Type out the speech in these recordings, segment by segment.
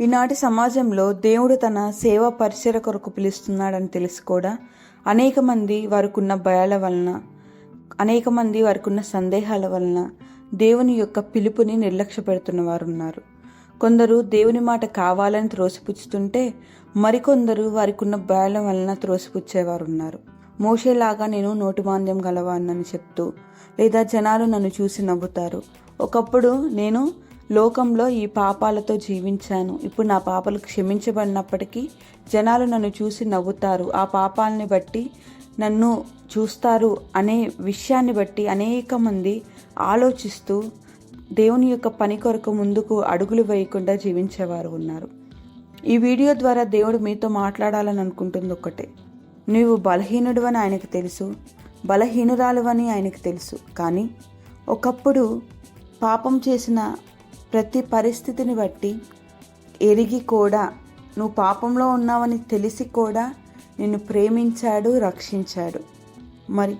ఈనాటి సమాజంలో దేవుడు తన సేవా పరిచయ కొరకు పిలుస్తున్నాడని తెలిసి కూడా. అనేక మంది వారికున్న భయాల వలన అనేక మంది వారికున్న సందేహాల వలన దేవుని యొక్క పిలుపుని నిర్లక్ష్య పెడుతున్న వారు ఉన్నారు కొందరు దేవుని మాట కావాలని త్రోసిపుచ్చుతుంటే మరికొందరు వారికున్న భయాల వలన త్రోసిపుచ్చేవారు ఉన్నారు మోషేలాగా నేను నోటిమాంద్యం గలవాన్నని చెప్తూ లేదా జనాలు నన్ను చూసి నవ్వుతారు. ఒకప్పుడు నేను లోకంలో ఈ పాపాలతో జీవించాను. ఇప్పుడు నా పాపాలు క్షమించబడినప్పటికీ జనాలు నన్ను చూసి నవ్వుతారు. ఆ పాపాలని బట్టి నన్ను చూస్తారు అనే విషయాన్ని బట్టి అనేక మంది ఆలోచిస్తూ దేవుని యొక్క పని కొరకు ముందుకు అడుగులు వేయకుండా జీవించేవారు ఉన్నారు. ఈ వీడియో ద్వారా దేవుడు మీతో మాట్లాడాలని అనుకుంటుంది ఒక్కటే. నీవు బలహీనుడు అని ఆయనకు తెలుసు బలహీనురాలు అని ఆయనకు తెలుసు. కానీ ఒకప్పుడు పాపం చేసిన ప్రతి పరిస్థితిని బట్టి ఎరిగి కూడా నువ్వు పాపంలో ఉన్నావని తెలిసి కూడా నిన్ను ప్రేమించాడు రక్షించాడు. మరి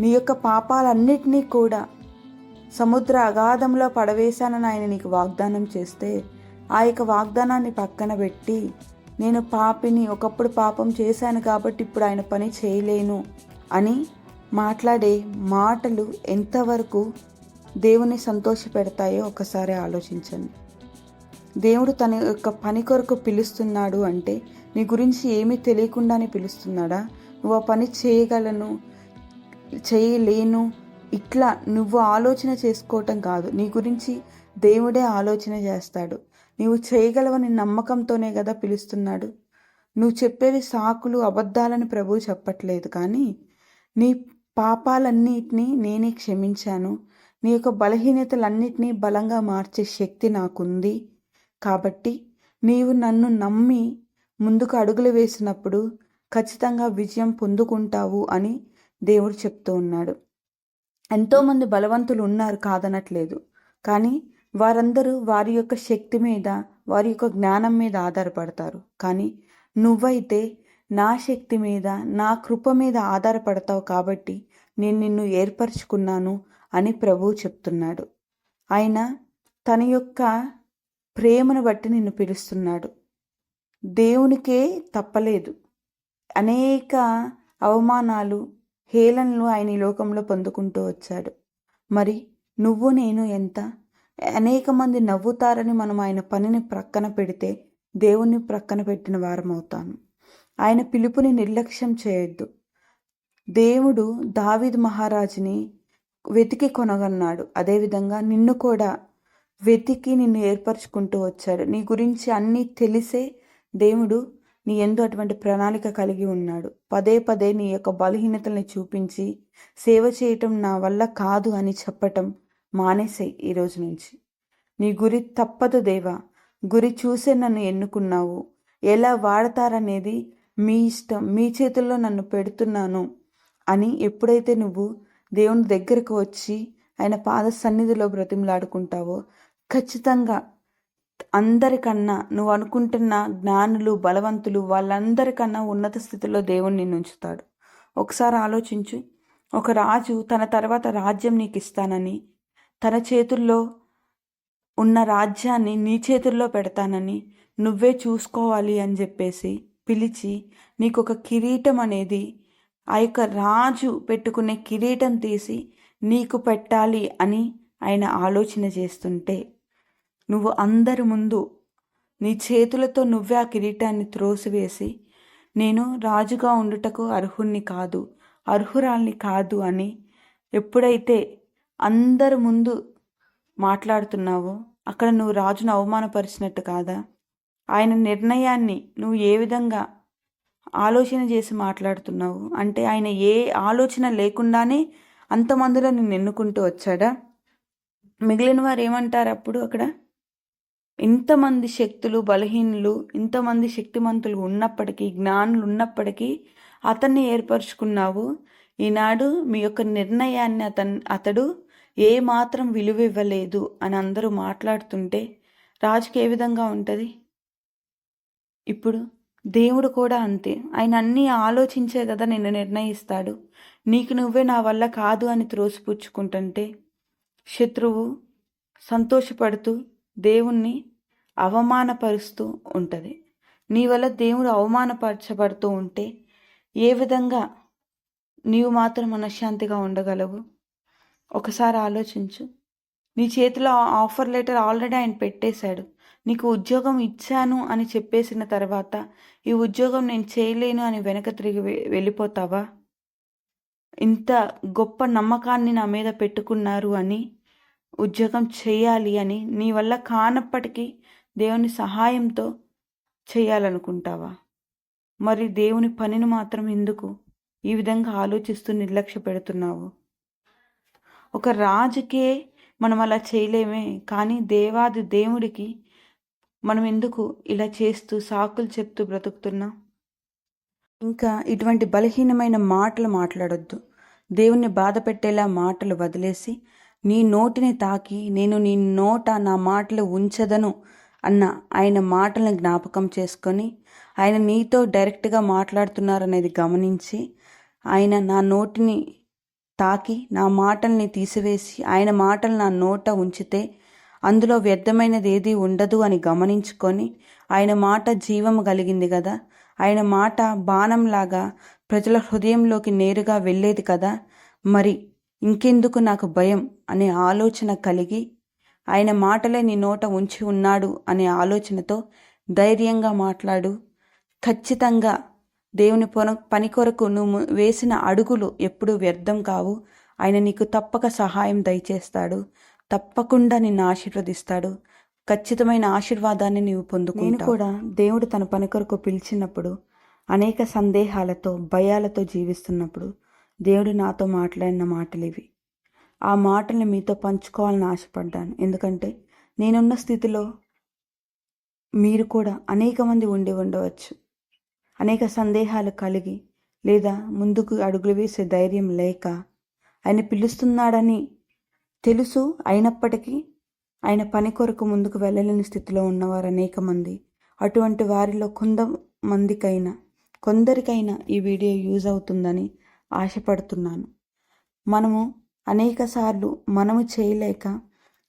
నీ యొక్క పాపాలన్నిటినీ కూడా సముద్ర అగాధంలో పడవేశానని ఆయన నీకు వాగ్దానం చేస్తే ఆ యొక్క వాగ్దానాన్ని పక్కన పెట్టి నేను పాపిని ఒకప్పుడు పాపం చేశాను కాబట్టి ఇప్పుడు ఆయన పని చేయలేను అని మాట్లాడే మాటలు ఎంతవరకు దేవుని సంతోషపెడతాయో ఒకసారి ఆలోచించండి. దేవుడు తన యొక్క పని కొరకు పిలుస్తున్నాడు అంటే నీ గురించి ఏమీ తెలియకుండానే పిలుస్తున్నాడా? నువ్వు ఆ పని చేయగలను చేయలేను ఇట్లా నువ్వు ఆలోచన చేసుకోవటం కాదు. నీ గురించి దేవుడే ఆలోచన చేస్తాడు. నువ్వు చేయగలవని నమ్మకంతోనే కదా పిలుస్తున్నాడు. నువ్వు చెప్పేవి సాకులు అబద్ధాలని ప్రభువు చెప్పట్లేదు. కానీ నీ పాపాలన్నిటినీ నేనే క్షమించాను. నీ యొక్క బలహీనతలన్నిటినీ బలంగా మార్చే శక్తి నాకుంది. కాబట్టి నీవు నన్ను నమ్మి ముందుకు అడుగులు వేసినప్పుడు ఖచ్చితంగా విజయం పొందుకుంటావు అని దేవుడు చెప్తూ ఉన్నాడు. ఎంతోమంది బలవంతులు ఉన్నారు కాదనట్లేదు. కానీ వారందరూ వారి యొక్క శక్తి మీద వారి యొక్క జ్ఞానం మీద ఆధారపడతారు. కానీ నువ్వైతే నా శక్తి మీద నా కృప మీద ఆధారపడతావు కాబట్టి నేను నిన్ను ఏర్పరచుకున్నాను అని ప్రభువు చెప్తున్నాడు. ఆయన తన యొక్క ప్రేమను బట్టి నిన్ను పిలుస్తున్నాడు. దేవునికే తప్పలేదు. అనేక అవమానాలు హేళనలు ఆయన ఈ లోకంలో పొందుకుంటూ వచ్చాడు. మరి నువ్వు నేను ఎంత? అనేక మంది నవ్వుతారని మనం ఆయన పనిని ప్రక్కన పెడితే దేవుణ్ణి ప్రక్కన పెట్టిన వారం అవుతాను ఆయన పిలుపుని నిర్లక్ష్యం చేయొద్దు. దేవుడు దావిద్ మహారాజుని వెతికి కొనగన్నాడు అదేవిధంగా నిన్ను కూడా వెతికి నిన్ను ఏర్పరచుకుంటూ వచ్చాడు. నీ గురించి అన్నీ తెలిసే దేవుడు నీ ఎందు అటువంటి ప్రణాళిక కలిగి ఉన్నాడు. పదే పదే నీ యొక్క బలహీనతల్ని చూపించి సేవ చేయటం నా వల్ల కాదు అని చెప్పటం మానేసాయి ఈరోజు నుంచి. నీ గురి తప్పదు దేవా. గురి చూసే నన్ను ఎన్నుకున్నావు. ఎలా వాడతారనేది మీ ఇష్టం. మీ చేతుల్లో నన్ను పెడుతున్నాను అని ఎప్పుడైతే నువ్వు దేవుని దగ్గరకు వచ్చి ఆయన పాద సన్నిధిలో బ్రతిమలాడుకుంటావో ఖచ్చితంగా అందరికన్నా నువ్వు అనుకుంటున్న జ్ఞానులు బలవంతులు వాళ్ళందరికన్నా ఉన్నత స్థితిలో దేవుని నిన్ను ఉంచుతాడు. ఒకసారి ఆలోచించు. ఒక రాజు తన తర్వాత రాజ్యం నీకు ఇస్తానని తన చేతుల్లో ఉన్న రాజ్యాన్ని నీ చేతుల్లో పెడతానని నువ్వే చూసుకోవాలి అని చెప్పేసి పిలిచి నీకు ఒక కిరీటం అనేది ఆ యొక్క రాజు పెట్టుకునే కిరీటం తీసి నీకు పెట్టాలి అని ఆయన ఆలోచన చేస్తుంటే నువ్వు అందరి ముందు నీ చేతులతో నువ్వే ఆ కిరీటాన్ని త్రోసివేసి నేను రాజుగా ఉండుటకు అర్హుణ్ణి కాదు అర్హురాల్ని కాదు అని ఎప్పుడైతే అందరి ముందు మాట్లాడుతున్నావో అక్కడ నువ్వు రాజును అవమానపరిచినట్టు కాదా? ఆయన నిర్ణయాన్ని నువ్వు ఏ విధంగా ఆలోచన చేసి మాట్లాడుతున్నావు? అంటే ఆయన ఏ ఆలోచన లేకుండానే అంతమందిలో నిన్ను ఎన్నుకుంటూ వచ్చాడా? మిగిలిన వారు ఏమంటారు అప్పుడు అక్కడ? ఇంతమంది శక్తులు బలహీనులు ఇంతమంది శక్తిమంతులు ఉన్నప్పటికీ జ్ఞానులు ఉన్నప్పటికీ అతన్ని ఏర్పరచుకున్నావు. ఈనాడు మీ యొక్క నిర్ణయాన్ని అతను అతడు ఏ మాత్రం విలువ ఇవ్వలేదు అని అందరూ మాట్లాడుతుంటే రాజుకి ఏ విధంగా ఉంటుంది? ఇప్పుడు దేవుడు కూడా అంతే. ఆయన అన్నీ ఆలోచించే కదా నిన్ను నిర్ణయిస్తాడు. నీకు నువ్వే నా వల్ల కాదు అని త్రోసిపుచ్చుకుంటుంటే శత్రువు సంతోషపడుతూ దేవుణ్ణి అవమానపరుస్తూ ఉంటుంది. నీ వల్ల దేవుడు అవమానపరచబడుతూ ఉంటే ఏ విధంగా నీవు మాత్రం మనశ్శాంతిగా ఉండగలవు? ఒకసారి ఆలోచించు. నీ చేతిలో ఆఫర్ లెటర్ ఆల్రెడీ ఆయన పెట్టేశాడు. నీకు ఉద్యోగం ఇచ్చాను అని చెప్పేసిన తర్వాత ఈ ఉద్యోగం నేను చేయలేను అని వెనక తిరిగి వె- వెళ్ళిపోతావా? ఇంత గొప్ప నమ్మకాన్ని నా మీద పెట్టుకున్నారు అని ఉద్యోగం చేయాలి అని నీ వల్ల కానప్పటికీ దేవుని సహాయంతో చేయాలనుకుంటావా? మరి దేవుని పనిని మాత్రం ఎందుకు ఈ విధంగా ఆలోచిస్తూ నిర్లక్ష్య పెడుతున్నావు? ఒక రాజుకే మనం అలా చేయలేమే కానీ దేవాది దేవుడికి మనం ఎందుకు ఇలా చేస్తూ సాకులు చెప్తూ బ్రతుకుతున్నాం? ఇంకా ఇటువంటి బలహీనమైన మాటలు మాట్లాడొద్దు. దేవుణ్ణి బాధ పెట్టేలా మాటలు వదిలేసి నీ నోటిని తాకి నేను నీ నోట నా మాటలు ఉంచదను అన్న ఆయన మాటలను జ్ఞాపకం చేసుకొని ఆయన నీతో డైరెక్ట్గా మాట్లాడుతున్నారనేది గమనించి ఆయన నా నోటిని తాకి నా మాటల్ని తీసివేసి ఆయన మాటలు నా నోట ఉంచితే అందులో వ్యర్థమైనది ఏది ఉండదు అని గమనించుకొని ఆయన మాట జీవము కలిగింది కదా. ఆయన మాట బాణంలాగా ప్రజల హృదయంలోకి నేరుగా వెళ్ళేది కదా. మరి ఇంకెందుకు నాకు భయం అనే ఆలోచన కలిగి ఆయన మాటలే నీ నోట ఉంచి ఉన్నాడు అనే ఆలోచనతో ధైర్యంగా మాట్లాడు. ఖచ్చితంగా దేవుని పొన పని కొరకు నువ్వు వేసిన అడుగులు ఎప్పుడూ వ్యర్థం కావు. ఆయన నీకు తప్పక సహాయం దయచేస్తాడు. తప్పకుండా నిన్ను ఆశీర్వదిస్తాడు. ఖచ్చితమైన ఆశీర్వాదాన్ని నీవు పొందుకుంటావు. నేను కూడా దేవుడు తన పని కొరకు పిలిచినప్పుడు అనేక సందేహాలతో భయాలతో జీవిస్తున్నప్పుడు దేవుడు నాతో మాట్లాడిన మాటలు ఇవి ఆ మాటల్ని మీతో పంచుకోవాలని ఆశపడ్డాను. ఎందుకంటే నేనున్న స్థితిలో మీరు కూడా అనేక మంది ఉండి ఉండవచ్చు. అనేక సందేహాలు కలిగి లేదా ముందుకు అడుగులు వేసే ధైర్యం లేక ఆయన పిలుస్తున్నాడని తెలుసు అయినప్పటికీ ఆయన పని కొరకు ముందుకు వెళ్ళలేని స్థితిలో ఉన్నవారు అనేక మంది అటువంటి వారిలో కొంతమందికైనా కొందరికైనా ఈ వీడియో యూజ్ అవుతుందని ఆశపడుతున్నాను. మనము అనేక సార్లు మనము చేయలేక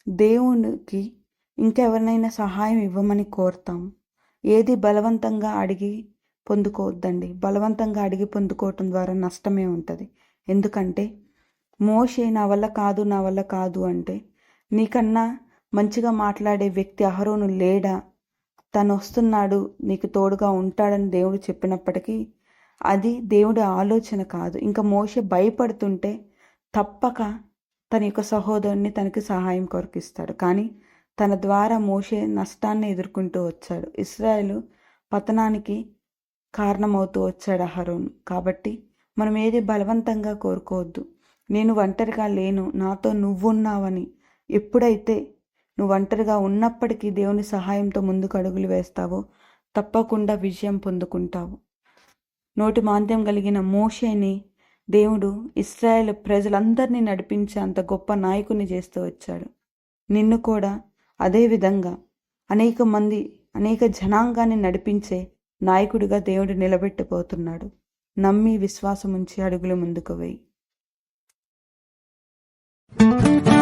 దేవునికి ఇంకెవరినైనా సహాయం ఇవ్వమని కోరుతాము ఏది బలవంతంగా అడిగి పొందుకోవద్దండి. బలవంతంగా అడిగి పొందుకోవటం ద్వారా నష్టమే ఉంటుంది. ఎందుకంటే మోషే నా వల్ల కాదు నా వల్ల కాదు అంటే నీకన్నా మంచిగా మాట్లాడే వ్యక్తి అహరోను లేడా? తను వస్తున్నాడు నీకు తోడుగా ఉంటాడని దేవుడు చెప్పినప్పటికీ అది దేవుడి ఆలోచన కాదు. ఇంకా మోషే భయపడుతుంటే తప్పక తన యొక్క సహోదరుని తనకి సహాయం కొరకిస్తాడు కానీ తన ద్వారా మోషే నష్టాన్ని ఎదుర్కొంటూ వచ్చాడు. ఇస్రాయేల్ పతనానికి కారణమవుతూ వచ్చాడు అహరోన్. కాబట్టి మనం ఏది బలవంతంగా కోరుకోవద్దు. నేను ఒంటరిగా లేను నాతో నువ్వున్నావని. ఎప్పుడైతే నువ్వు ఒంటరిగా ఉన్నప్పటికీ దేవుని సహాయంతో ముందుకు అడుగులు వేస్తావో తప్పకుండా విజయం పొందుకుంటావు. నోటి మాంద్యం కలిగిన మోషేని దేవుడు ఇస్రాయేల్ ప్రజలందరినీ నడిపించే అంత గొప్ప నాయకుని చేస్తూ వచ్చాడు. నిన్ను కూడా అదే విధంగా అనేక మంది అనేక జనాంగాన్ని నడిపించే నాయకుడిగా దేవుడు నిలబెట్టబోతున్నాడు. నమ్మి విశ్వాసం ఉంచి అడుగులు ముందుకు వేయి. Thank you.